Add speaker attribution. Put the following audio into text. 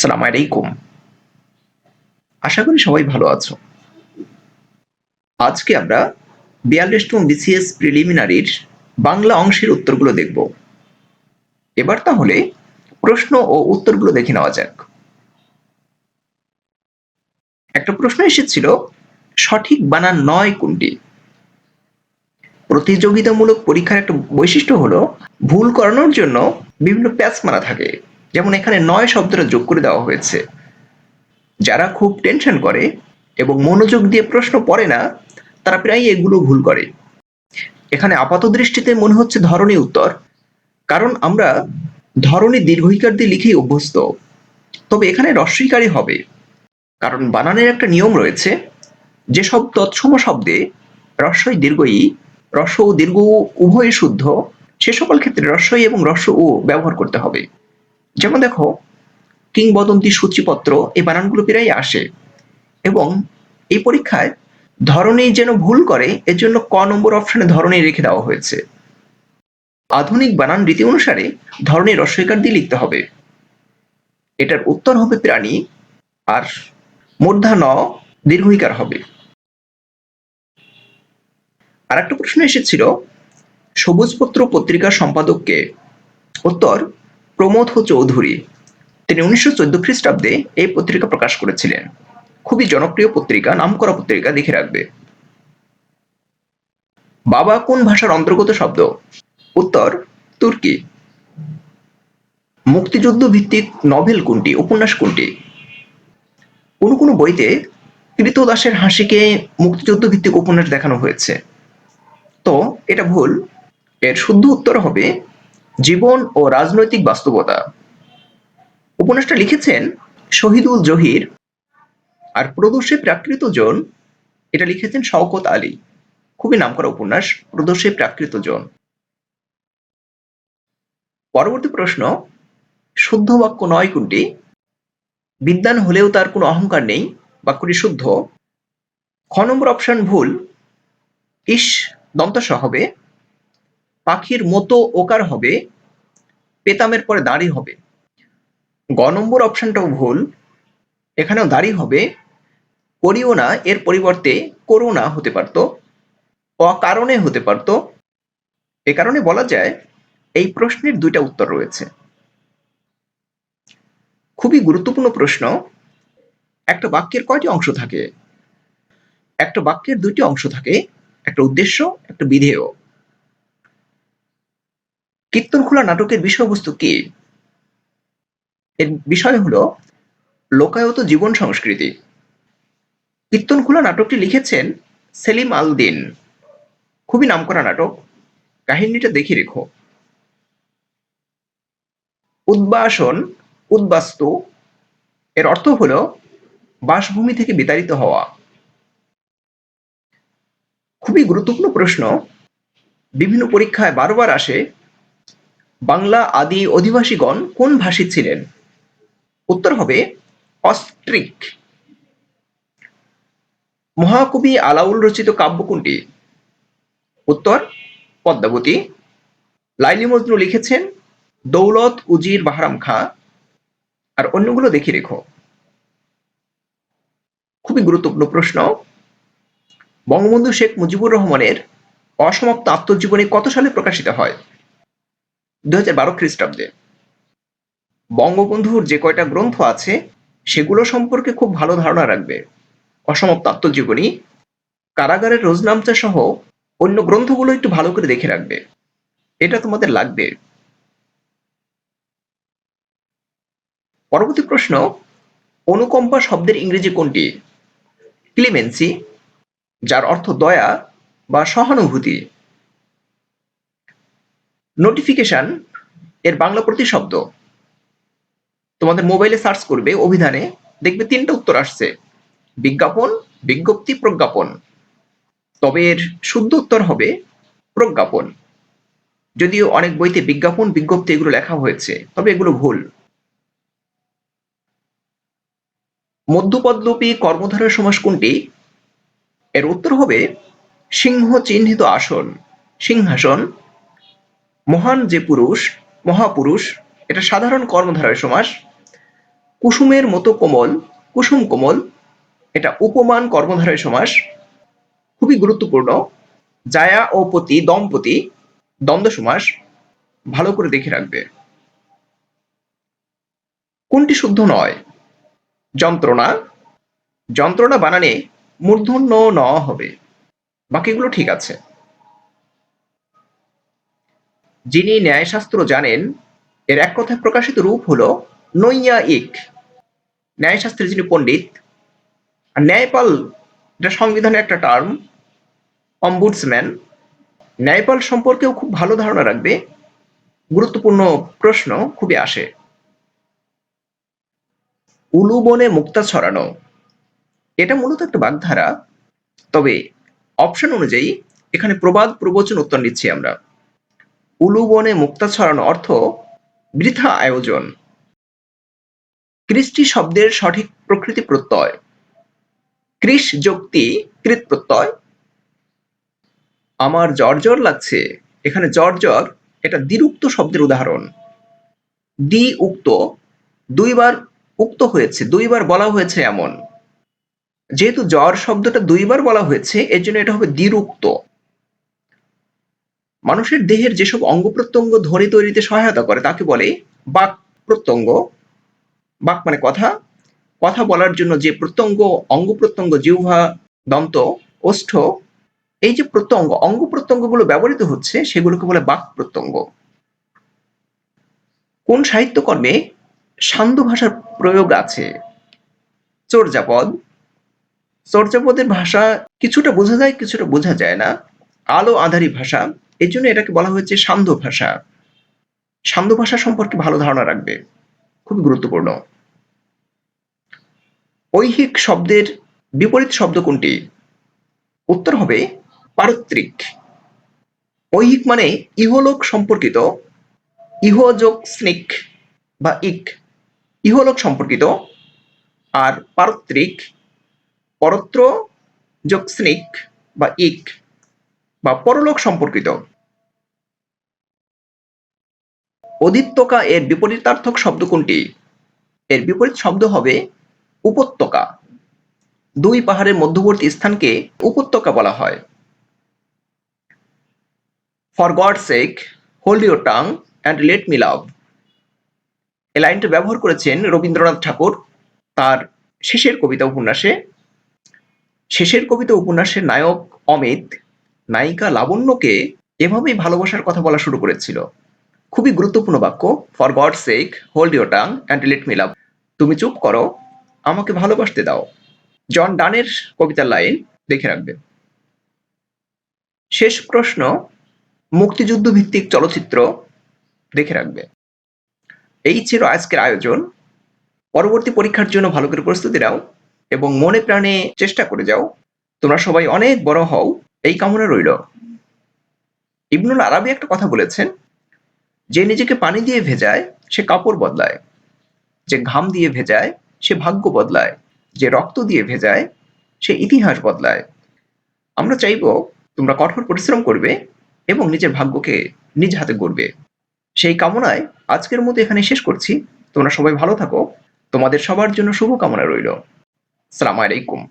Speaker 1: সালাম আলাইকুম। আশা করি সবাই ভালো আছো। আজকে আমরা বিয়াল্লিশতম বিসিএস প্রিলিমিনারির বাংলা অংশের উত্তরগুলো দেখব। এবার তাহলে প্রশ্ন ও উত্তরগুলো দেখে নেওয়া যাক। একটা প্রশ্ন এসেছিল, সঠিক বানান নয় কোনটি? প্রতিযোগিতামূলক পরীক্ষার একটা বৈশিষ্ট্য হলো, ভুল করানোর জন্য বিভিন্ন প্যাচ মারা থাকে। যেমন এখানে নয় শব্দটা যোগ করে দেওয়া হয়েছে। যারা খুব টেনশন করে এবং মনোযোগ দিয়ে প্রশ্ন পড়ে না, তারা প্রায় এগুলো ভুল করে। এখানে আপাত দৃষ্টিতে মনে হচ্ছে ধরনী উত্তর, কারণ আমরা ধরনী দীর্ঘিকার দিয়ে লিখেই অভ্যস্ত। তবে এখানে রস্বীকারী হবে, কারণ বানানের একটা নিয়ম রয়েছে, যেসব তৎসম শব্দে রস্বই দীর্ঘই রস ও দীর্ঘ উভয়ই শুদ্ধ, সে সকল ক্ষেত্রে রস্বই এবং রস্য ও ব্যবহার করতে হবে। যেমন দেখো, কিংবদন্তি সূচিপত্র এই বানানগুলো প্রায় আসে এবং এই পরীক্ষায় ধরনী যেন ভুল করে, এর জন্য ক নম্বর অপশনে ধরনী রেখে দেওয়া হয়েছে। আধুনিক বানান রীতি অনুসারে ধরনী রস্বইকার দিয়ে লিখতে হবে। এটার উত্তর হবে প্রাণী আর মূর্ধা ন দীর্ঘইকার হবে। আর একটা প্রশ্ন এসেছিল, সবুজপত্র পত্রিকার সম্পাদককে উত্তর প্রমোদ চৌধুরী। তিনি উনিশশো চোদ্দ খ্রিস্টাব্দে এই পত্রিকা প্রকাশ করেছিলেন। খুবই জনপ্রিয় পত্রিকা, নামকরা পত্রিকা দেখে রাখবে। বাবা কোন ভাষার অন্তর্গত শব্দ? উত্তর, তুর্কি। মুক্তিযুদ্ধ ভিত্তিক নভেল কোনটি, উপন্যাস কোনটি? কোনো কোনো বইতে কৃতদাসের হাসিকে মুক্তিযুদ্ধ ভিত্তিক উপন্যাস দেখানো হয়েছে। তো, এটা ভুল। এর শুদ্ধ উত্তর হবে জীবন ও রাজনৈতিক বাস্তবতা। উপন্যাসটা লিখেছেন শহীদুল জহির আর প্রদোষে প্রাকৃত জন, এটা লিখেছেন শওকত আলী। খুবই নামকরা উপন্যাস প্রদোষে প্রাকৃত জন। পরবর্তী প্রশ্ন, শুদ্ধ বাক্য নয় কোনটি? বিদ্যান হলেও তার কোনো অহংকার নেই, বাক্যটি শুদ্ধ। খ নম্বর অপশন ভুল। ইস দন্তস হবে। পাখির মতো ওকার হবে, পেতামের পরে দাড়ি হবে। গ নম্বর অপশনটাও ভুল। এখানেও দাড়ি হবে। করিও না, এর পরিবর্তে করো না হতে পারত। অকারণে হতে পারত। এ কারণে বলা যায়, এই প্রশ্নের দুইটা উত্তর রয়েছে। খুবই গুরুত্বপূর্ণ প্রশ্ন। একটা বাক্যের কয়টি অংশ থাকে? একটা বাক্যের দুইটি অংশ থাকে, একটা উদ্দেশ্য, একটা বিধেয়। কীর্তন খোলা নাটকের বিষয়বস্তু কি? এর বিষয় হলো, লোকায়ত জীবন সংস্কৃতি। কীর্তন খোলা নাটকটি লিখেছেন সেলিম আল দিন খুবই নামকরা নাটক। কাহিনীটা দেখে রেখো। উদ্বাসন উদ্বাস্তু, এর অর্থ হলো বাসভূমি থেকে বিতাড়িত হওয়া। খুবই গুরুত্বপূর্ণ প্রশ্ন। বিভিন্ন পরীক্ষায় বারবার আসে বাংলা আদি অধিবাসীগণ কোন ভাষী ছিলেন? উত্তর হবে অস্ট্রিক। মহাকবি আলাউল রচিত কাব্য কোনটি? উত্তর, পদ্মাবতী। লাইলি মজনু লিখেছেন, দৌলত উজির বাহারাম খাঁ। আর অন্যগুলো দেখে রেখো। খুবই গুরুত্বপূর্ণ প্রশ্ন। বঙ্গবন্ধু শেখ মুজিবুর রহমানের অসমাপ্ত আত্মজীবনী কত সালে প্রকাশিত হয়? দু হাজার বারো খ্রিস্টাব্দে। বঙ্গবন্ধুর যে কয়টা গ্রন্থ আছে, সেগুলো সম্পর্কে খুব ভালো ধারণা রাখবে। অসমাপ্ত আত্মজীবনী, কারাগারের রোজনামচা সহ অন্য গ্রন্থগুলো একটু ভালো করে দেখে রাখবে। এটা তোমাদের লাগবে। পরবর্তী প্রশ্ন, অনুকম্পা শব্দের ইংরেজি কোনটি? ক্লিমেন্সি, যার অর্থ দয়া বা সহানুভূতি। নোটিফিকেশন এর বাংলা প্রতিশব্দ তোমাদের মোবাইলে সার্চ করবে, অভিধানে দেখবে তিনটা উত্তর আসছে। বিজ্ঞাপন, বিজ্ঞপ্তি, প্রজ্ঞাপন। তবে এর শুদ্ধ উত্তর হবে প্রজ্ঞাপন। যদিও অনেক বইতে বিজ্ঞাপন, বিজ্ঞপ্তি এগুলো লেখা হয়েছে, তবে এগুলো ভুল। মধ্যপদলোপী কর্মধারয় সমাস কোনটি? এর উত্তর হবে সিংহ চিহ্নিত আসন, সিংহাসন মহান যে পুরুষ, মহাপুরুষ, এটা সাধারণ কর্মধারয় সমাস, কুসুমের মতো কোমল, কুসুম কোমল, এটা উপমান কর্মধারয় সমাস, খুবই গুরুত্বপূর্ণ, জায়া ও পতি দম্পতি দ্বন্দ্ব সমাস, ভালো করে দেখে রাখবে। কোনটি শুদ্ধ নয়? যন্ত্রণা যন্ত্রণা বানানে মূর্ধন্য ন হবে। বাকিগুলো ঠিক আছে। যিনি ন্যায়শাস্ত্র জানেন, এর এক কথায় প্রকাশিত রূপ হলো নৈয়া ইক। ন্যায়শাস্ত্রের যিনি পণ্ডিত, আর ন্যায়পাল, এটা সংবিধানের একটা টার্ম অম্বুডসম্যান ন্যায়পাল সম্পর্কেও খুব ভালো ধারণা রাখবে, গুরুত্বপূর্ণ প্রশ্ন খুবই আসে। উলু বনে মুক্তা ছড়ানো, এটা মূলত একটা বাগধারা, তবে অপশন অনুযায়ী এখানে প্রবাদ, প্রবচন, উত্তর নিচ্ছি আমরা। উলু বনে মুক্তা ছড়ানো অর্থ বৃথা আয়োজন। কৃষ্টি শব্দের সঠিক প্রকৃতি প্রত্যয়। কৃষ যুক্তি কৃত প্রত্যয়। আমার জ্বর লাগছে। এখানে জ্বর, এটা দ্বিরুক্ত শব্দের উদাহরণ। দ্বি উক্ত, দুইবার উক্ত হয়েছে, দুইবার বলা হয়েছে এমন। যেহেতু জ্বর শব্দটা দুইবার বলা হয়েছে, এর জন্য এটা হবে দ্বিরুক্ত। মানুষের দেহের যেসব অঙ্গ প্রত্যঙ্গ ধ্বনি তৈরিতে সহায়তা করে, তাকে বলে বাক প্রত্যঙ্গ। বাক মানে কথা। কথা বলার জন্য যে প্রত্যঙ্গ, অঙ্গ প্রত্যঙ্গ, জিহ্বা, দন্ত, ওষ্ঠ, এই যে প্রত্যঙ্গ, অঙ্গ প্রত্যঙ্গগুলো ব্যবহৃত হচ্ছে, সেগুলোকে বলে বাক প্রত্যঙ্গ। কোন সাহিত্যকর্মে সান্ধ্য ভাষার প্রয়োগ আছে? চর্যাপদ চর্যাপদের ভাষা কিছুটা বোঝা যায়, কিছুটা বোঝা যায় না। আলো আধারী ভাষা। এই জন্য এটাকে বলা হয়েছে সান্ধ্য ভাষা। সান্ধ্য ভাষা সম্পর্কে ভালো ধারণা রাখবে। খুব গুরুত্বপূর্ণ। ঐহিক শব্দের বিপরীত শব্দ কোনটি? উত্তর হবে পারত্রিক। ঐহিক মানে ইহলোক সম্পর্কিত, ইহযোগ স্নিক বা ইক। ইহলোক সম্পর্কিত আর পারত্রিক, পরত্র, যোগ স্নিক বা ইক। বা পরলোক সম্পর্কিত। অদিত্যকা এর বিপরীতার্থক শব্দ কোনটি? এর বিপরীত শব্দ হবে উপত্যকা। দুই পাহাড়ের মধ্যবর্তী স্থানকে উপত্যকা বলা হয়। For God sake hold your tongue and let me love এই লাইনটা ব্যবহার করেছেন রবীন্দ্রনাথ ঠাকুর তার শেষের কবিতা উপন্যাসে। শেষের কবিতা উপন্যাসের নায়ক অমিত নায়িকা লাবণ্যকে এভাবেই ভালোবাসার কথা বলা শুরু করেছিল। খুবই গুরুত্বপূর্ণ বাক্য for God sake hold your tongue and let me love তুমি চুপ করো, আমাকে ভালোবাসতে দাও। জন ডানের কবিতার লাইন দেখে রাখবে। শেষ প্রশ্ন মুক্তিযুদ্ধ ভিত্তিক চলচ্চিত্র দেখে রাখবে। এই ছিল আজকের আয়োজন। পরবর্তী পরীক্ষার জন্য ভালো করে প্রস্তুতি নাও এবং মনে প্রাণে চেষ্টা করে যাও। তোমরা সবাই অনেক বড় হও। এই কামনা রইল। ইবনুল আরবি একটা কথা বলেছেন, যে নিজেকে পানি দিয়ে ভেজায়, সে কাপড় বদলায়। যে ঘাম দিয়ে ভেজায়, সে ভাগ্য বদলায়। যে রক্ত দিয়ে ভেজায়, সে ইতিহাস বদলায়। আমরা চাইব তোমরা কঠোর পরিশ্রম করবে এবং নিজের ভাগ্যকে নিজ হাতে গড়বে। সেই কামনায় আজকের মতো এখানে শেষ করছি। তোমরা সবাই ভালো থাকো। তোমাদের সবার জন্য শুভকামনা রইল। সালাম আলাইকুম।